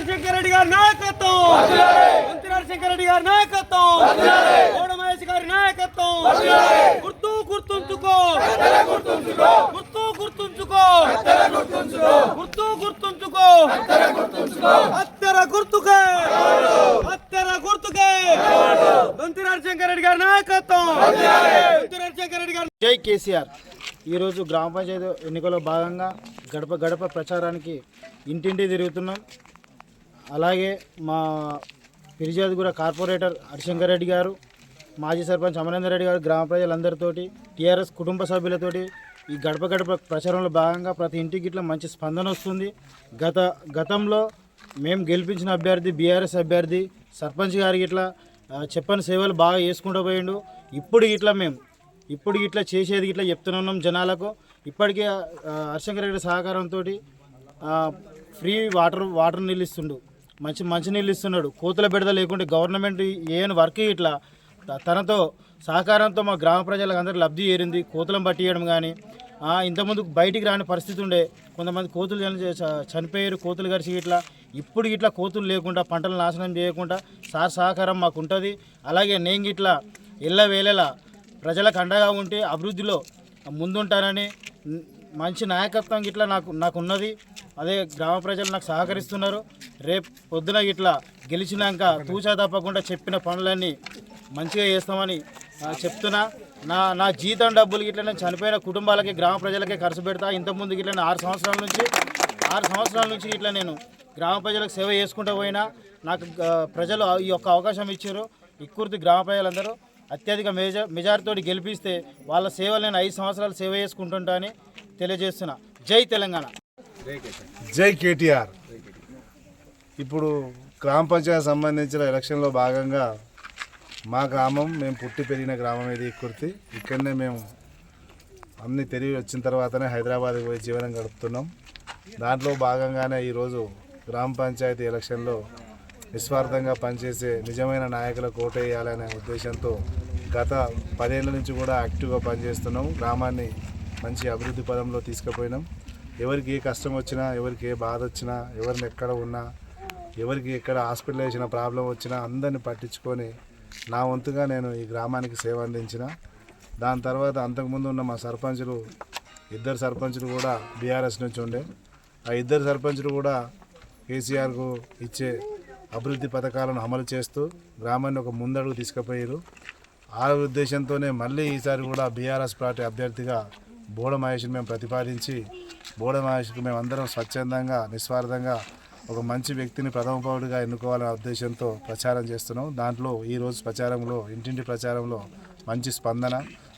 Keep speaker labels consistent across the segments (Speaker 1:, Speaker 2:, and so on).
Speaker 1: రాజశేఖర రెడ్డి గారి నాయకత్వం. మంత్రి రాజశేఖర రెడ్డి గారి నాయకత్వం. గౌడ మహేష్ గారి నాయకత్వం. గుర్తు గుర్తుంచుకో. గుర్తు గుర్తుంచుకో. గుర్తు గుర్తుంచుకో. అత్తర గుర్తుకే. అత్తర గుర్తుకే. మంత్రి రాజశేఖర రెడ్డి గారి నాయకత్వం. మంత్రి రాజశేఖర రెడ్డి గారు
Speaker 2: జై కేసీఆర్. ఈరోజు గ్రామ పంచాయతీ ఎన్నికల్లో భాగంగా గడప గడప ప్రచారానికి ఇంటింటి తిరుగుతున్నాం. అలాగే మా కూడా కార్పొరేటర్ హరిశంకర్ రెడ్డి గారు మాజీ సర్పంచ్ అమరేందర్ రెడ్డి గారు గ్రామ ప్రజలందరితోటి టీఆర్ఎస్ కుటుంబ సభ్యులతోటి ఈ గడప గడప ప్రచారంలో భాగంగా ప్రతి ఇంటికి ఇట్లా మంచి స్పందన వస్తుంది. గత గతంలో మేము గెలిపించిన అభ్యర్థి బీఆర్ఎస్ అభ్యర్థి సర్పంచ్ గారికి ఇట్లా చెప్పని సేవలు బాగా చేసుకుంటూ పోయిండు. ఇప్పుడు ఇట్లా మేము ఇప్పుడు ఇట్లా చేసేది ఇట్లా చెప్తున్నాం జనాలకు. ఇప్పటికే హర్షంకర్ రెడ్డి సహకారంతో ఫ్రీ వాటర్ వాటర్ నిలుస్తుండు. మంచి మంచి నీళ్ళు ఇస్తున్నాడు. కోతుల బిడద లేకుంటే గవర్నమెంట్ ఏం వర్క్ ఇట్లా తనతో సహకారంతో మా గ్రామ ప్రజలకు అందరూ లబ్ధి చేరింది. కోతులను పట్టియడం కానీ ఇంతకుముందు బయటికి రాని పరిస్థితి ఉండే కొంతమంది కోతులు చనిపోయారు కోతులు గరిచి ఇట్లా. ఇప్పుడు ఇట్లా కోతులు లేకుండా పంటలు నాశనం చేయకుండా సార్ సహకారం మాకు ఉంటుంది అలాగే నేను ఇట్లా ఎల్ల వేళలా ప్రజలకు అండగా ఉంటే అభివృద్ధిలో ముందుంటానని మంచి నాయకత్వం ఇట్లా నాకు నాకు ఉన్నది అదే గ్రామ ప్రజలు నాకు సహకరిస్తున్నారు. రేపు పొద్దున ఇట్లా గెలిచినాక తూచా తప్పకుండా చెప్పిన పనులన్నీ మంచిగా చేస్తామని చెప్తున్నా. నా నా జీతం డబ్బులు గిట్ల నేను చనిపోయిన కుటుంబాలకి గ్రామ ప్రజలకే ఖర్చు పెడతా. ఇంతకుముందు గిట్ల నేను ఆరు సంవత్సరాల నుంచి ఆరు సంవత్సరాల నుంచి ఇట్లా నేను గ్రామ ప్రజలకు సేవ చేసుకుంటూ పోయినా. నాకు ప్రజలు ఈ యొక్క అవకాశం ఇచ్చారు. ఇక్కుర్తి గ్రామ ప్రజలందరూ అత్యధిక మెజా మెజారిటీతో గెలిపిస్తే వాళ్ళ సేవలు నేను ఐదు సంవత్సరాలు సేవ చేసుకుంటుంటా అని తెలియజేస్తున్నా. జై తెలంగాణ.
Speaker 3: జై కేటీఆర్. ఇప్పుడు గ్రామ పంచాయతీ సంబంధించిన ఎలక్షన్లో భాగంగా మా గ్రామం మేము పుట్టి పెరిగిన గ్రామం ఇది కుర్తి. ఇక్కడనే మేము అన్ని తెలివి వచ్చిన తర్వాతనే హైదరాబాద్కి పోయి జీవనం గడుపుతున్నాం. దాంట్లో భాగంగానే ఈరోజు గ్రామ పంచాయతీ ఎలక్షన్లో నిస్వార్థంగా పనిచేసే నిజమైన నాయకులకు ఓటేయాలనే ఉద్దేశంతో గత పదేళ్ళ నుంచి కూడా యాక్టివ్గా పనిచేస్తున్నాం. గ్రామాన్ని మంచి అభివృద్ధి పదంలో తీసుకుపోయినాం. ఎవరికి ఏ కష్టం వచ్చినా ఎవరికి ఏ బాధ వచ్చినా ఎవరిని ఎక్కడ ఉన్నా ఎవరికి ఎక్కడ హాస్పిటల్ వేసిన ప్రాబ్లం వచ్చినా అందరిని పట్టించుకొని నా వంతుగా నేను ఈ గ్రామానికి సేవ అందించిన. దాని తర్వాత అంతకుముందు ఉన్న మా సర్పంచులు ఇద్దరు సర్పంచులు కూడా బీఆర్ఎస్ నుంచి ఉండే. ఆ ఇద్దరు సర్పంచులు కూడా కేసీఆర్కు ఇచ్చే అభివృద్ధి పథకాలను అమలు చేస్తూ గ్రామాన్ని ఒక ముందడుగు తీసుకుపోయారు. ఆ ఉద్దేశంతోనే మళ్ళీ ఈసారి కూడా బీఆర్ఎస్ పార్టీ అభ్యర్థిగా బోడ మహేష్ని మేము ప్రతిపాదించి బోడ మహేష్కి మేము అందరం స్వచ్ఛందంగా నిస్వార్థంగా ఒక మంచి వ్యక్తిని ప్రథమ పౌరుడిగా ఎన్నుకోవాలనే ఉద్దేశంతో ప్రచారం చేస్తున్నాం. దాంట్లో ఈరోజు ప్రచారంలో ఇంటింటి ప్రచారంలో మంచి స్పందన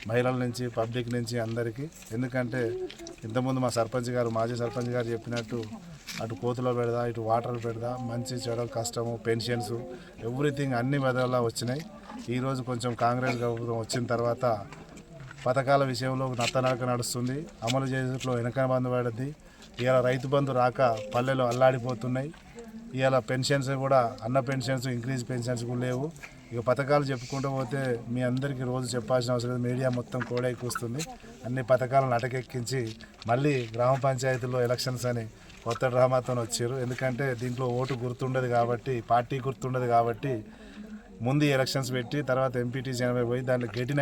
Speaker 3: మహిళల నుంచి పబ్లిక్ నుంచి అందరికీ. ఎందుకంటే ఇంతకుముందు మా సర్పంచ్ గారు మాజీ సర్పంచ్ గారు చెప్పినట్టు అటు కోతులో పెడదా ఇటు వాటర్ పెడదా మంచి చెడు కష్టము పెన్షన్స్ ఎవ్రీథింగ్ అన్ని విధాలా వచ్చినాయి. ఈరోజు కొంచెం కాంగ్రెస్ ప్రభుత్వం వచ్చిన తర్వాత పథకాల విషయంలో నత్తనడక నడుస్తుంది. అమలు చేసేట్లో వెనక బంధు పడుద్ది. ఇవాళ రైతు బంధు రాక పల్లెలు అల్లాడిపోతున్నాయి. ఇవాళ పెన్షన్స్ కూడా అన్న పెన్షన్స్ ఇంక్రీజ్ పెన్షన్స్ కూడా లేవు. ఇక పథకాలు చెప్పుకుంటూ పోతే మీ అందరికీ రోజు చెప్పాల్సిన అవసరం లేదు. మీడియా మొత్తం కోడై కూస్తుంది. అన్ని పథకాలను అటకెక్కించి మళ్ళీ గ్రామ పంచాయతీలో ఎలక్షన్స్ అని కొత్త డ్రామాతో వచ్చారు. ఎందుకంటే దీంట్లో ఓటు గుర్తుండదు కాబట్టి పార్టీ గుర్తుండదు కాబట్టి ముందు ఎలక్షన్స్ పెట్టి తర్వాత ఎంపీటీసీ ఎనభై పోయి దాంట్లో గెటిన్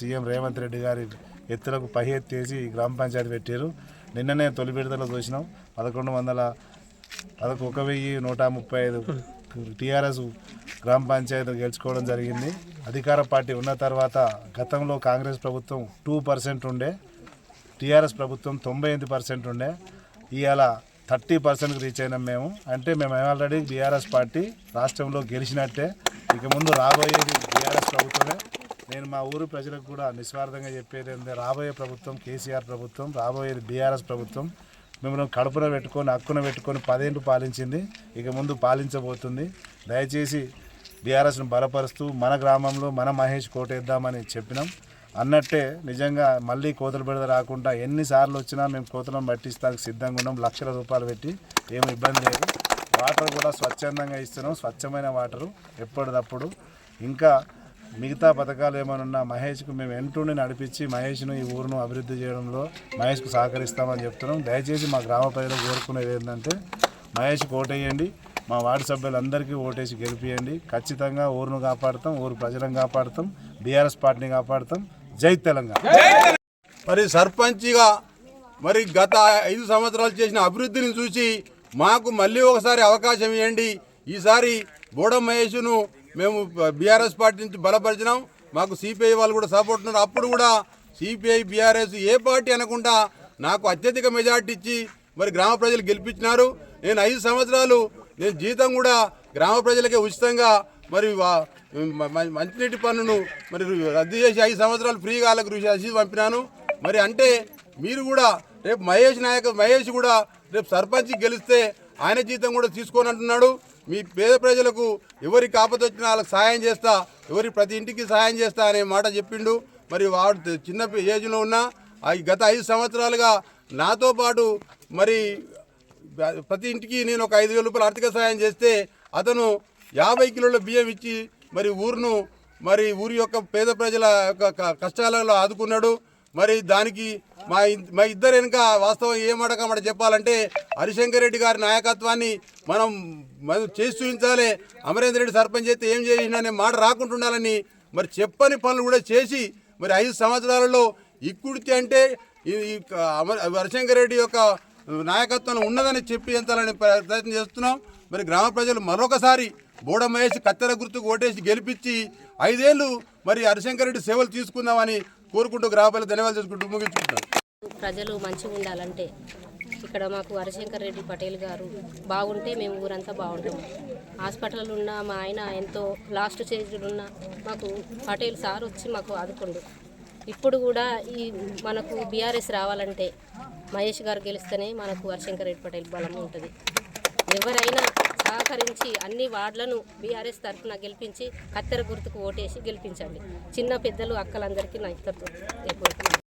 Speaker 3: సీఎం రేవంత్ రెడ్డి గారి ఎత్తులకు పై ఎత్తేసి గ్రామ పంచాయతీ పెట్టారు నిన్ననే తొలి విడుదల చూసినాం. పదకొండు వందల పదకొ ఒక వెయ్యి నూట ముప్పై ఐదు టీఆర్ఎస్ గ్రామ పంచాయతీ గెలుచుకోవడం జరిగింది. అధికార పార్టీ ఉన్న తర్వాత గతంలో కాంగ్రెస్ ప్రభుత్వం టూ పర్సెంట్ ఉండే టీఆర్ఎస్ ప్రభుత్వం తొంభై ఎనిమిది పర్సెంట్ ఉండే. ఇవాళ థర్టీ పర్సెంట్కి రీచ్ అయినాం మేము. అంటే మేము ఆల్రెడీ బీఆర్ఎస్ పార్టీ రాష్ట్రంలో గెలిచినట్టే. ఇక ముందు రాబోయేది బీఆర్ఎస్ ప్రభుత్వమే. నేను మా ఊరు ప్రజలకు కూడా నిస్వార్థంగా చెప్పేది ఏంటంటే రాబోయే ప్రభుత్వం కేసీఆర్ ప్రభుత్వం రాబోయేది బీఆర్ఎస్ ప్రభుత్వం. మిమ్మల్ని కడుపున పెట్టుకొని హక్కున పెట్టుకొని పదేళ్ళు పాలించింది. ఇక ముందు పాలించబోతుంది. దయచేసి బీఆర్ఎస్ను బలపరుస్తూ మన గ్రామంలో మన మహేష్ కోటేద్దామని చెప్పినాం. అన్నట్టే నిజంగా మళ్ళీ కోతలు బిడద రాకుండా ఎన్నిసార్లు వచ్చినా మేము కోతలను పట్టిస్తానికి సిద్ధంగా ఉన్నాం. లక్షల రూపాయలు పెట్టి ఏమి ఇబ్బంది లేదు. వాటర్ కూడా స్వచ్ఛందంగా ఇస్తున్నాం. స్వచ్ఛమైన వాటరు ఎప్పటిదప్పుడు. ఇంకా మిగతా పథకాలు ఏమైనా ఉన్నా మహేష్కు మేము ఎంటుండి నడిపించి మహేష్ను ఈ ఊరును అభివృద్ధి చేయడంలో మహేష్కు సహకరిస్తామని చెప్తున్నాం. దయచేసి మా గ్రామ ప్రజలు కోరుకునేది ఏంటంటే మహేష్ ఓటేయండి. మా వార్డు సభ్యులందరికీ ఓటేసి గెలిపియండి. ఖచ్చితంగా ఊరును కాపాడుతాం. ఊరు ప్రజలను కాపాడుతాం. బీఆర్ఎస్ పార్టీని కాపాడుతాం. జై తెలంగాణ.
Speaker 4: మరి సర్పంచ్గా మరి గత ఐదు సంవత్సరాలు చేసిన అభివృద్ధిని చూసి మాకు మళ్ళీ ఒకసారి అవకాశం ఇవ్వండి. ఈసారి బోడ మహేష్ను మేము బీఆర్ఎస్ పార్టీ నుంచి బలపరిచినాం. మాకు సిపిఐ వాళ్ళు కూడా సపోర్ట్ ఉన్నారు. అప్పుడు కూడా సిపిఐ బీఆర్ఎస్ ఏ పార్టీ అనకుండా నాకు అత్యధిక మెజార్టీ ఇచ్చి మరి గ్రామ ప్రజలు గెలిపించినారు. నేను ఐదు సంవత్సరాలు నేను జీతం కూడా గ్రామ ప్రజలకే ఉచితంగా మరి మంచినీటి పన్నును మరి రద్దు చేసి ఐదు సంవత్సరాలు ఫ్రీగా వాళ్ళకు రుచి రసీదు పంపినాను. మరి అంటే మీరు కూడా రేపు మహేష్ నాయక్ మహేష్ కూడా రేపు సర్పంచ్ గెలిస్తే ఆయన జీతం కూడా తీసుకొని అంటున్నాడు మీ పేద ప్రజలకు ఎవరికి ఆపద వచ్చినా వాళ్ళకి సహాయం చేస్తా ఎవరి ప్రతి ఇంటికి సహాయం చేస్తా అనే మాట చెప్పిండు. మరి వాడు చిన్న ఏజ్లో ఉన్న గత ఐదు సంవత్సరాలుగా నాతో పాటు మరి ప్రతి ఇంటికి నేను ఒక ఐదు వేల రూపాయలు ఆర్థిక సహాయం చేస్తే అతను యాభై కిలోల బియ్యం ఇచ్చి మరి ఊరును మరి ఊరి యొక్క పేద ప్రజల యొక్క కష్టాలలో ఆదుకున్నాడు. మరి దానికి మా మా ఇద్దరు వెనుక వాస్తవం ఏమడక మాట చెప్పాలంటే హరిశంకర్ రెడ్డి గారి నాయకత్వాన్ని మనం మనం చేసి చూపించాలి. అమరేంద్ర రెడ్డి సర్పంచ్ అయితే ఏం చేసినా అనే మాట రాకుంటుండాలని మరి చెప్పని పనులు కూడా చేసి మరి ఐదు సంవత్సరాలలో ఇక్కుడితే అంటే హరిశంకర్ రెడ్డి యొక్క నాయకత్వం ఉన్నదని చెప్పి ఎంచాలని ప్రయత్నం చేస్తున్నాం. మరి గ్రామ ప్రజలు మరొకసారి బోడ మహేష్ కత్తెర గుర్తుకు ఓటేసి గెలిపించి ఐదేళ్ళు మరి హరిశంకరెడ్డి సేవలు తీసుకుందామని కోరుకుంటూ గ్రామ ధన్యవాదాలు చేసుకుంటూ ముగించుకుంటున్నాను.
Speaker 5: ప్రజలు మంచిగా ఉండాలంటే ఇక్కడ మాకు హరిశంకర్ రెడ్డి పటేల్ గారు బాగుంటే మేము ఊరంతా బాగుంటాం. హాస్పిటల్ ఉన్న మా ఆయన ఎంతో లాస్ట్ స్టేజ్లో ఉన్న మాకు పటేల్ సార్ వచ్చి మాకు ఆదుకుండు. ఇప్పుడు కూడా ఈ మనకు బీఆర్ఎస్ రావాలంటే మహేష్ గారు గెలిస్తేనే మనకు హరిశంకర్ రెడ్డి పటేల్ బలం ఉంటుంది. ఎవరైనా సహకరించి అన్ని వార్డులను బీఆర్ఎస్ తరఫున గెలిపించి కత్తెర గుర్తుకు ఓటేసి గెలిపించండి. చిన్న పెద్దలు అక్కలందరికీ నా ఇద్దరు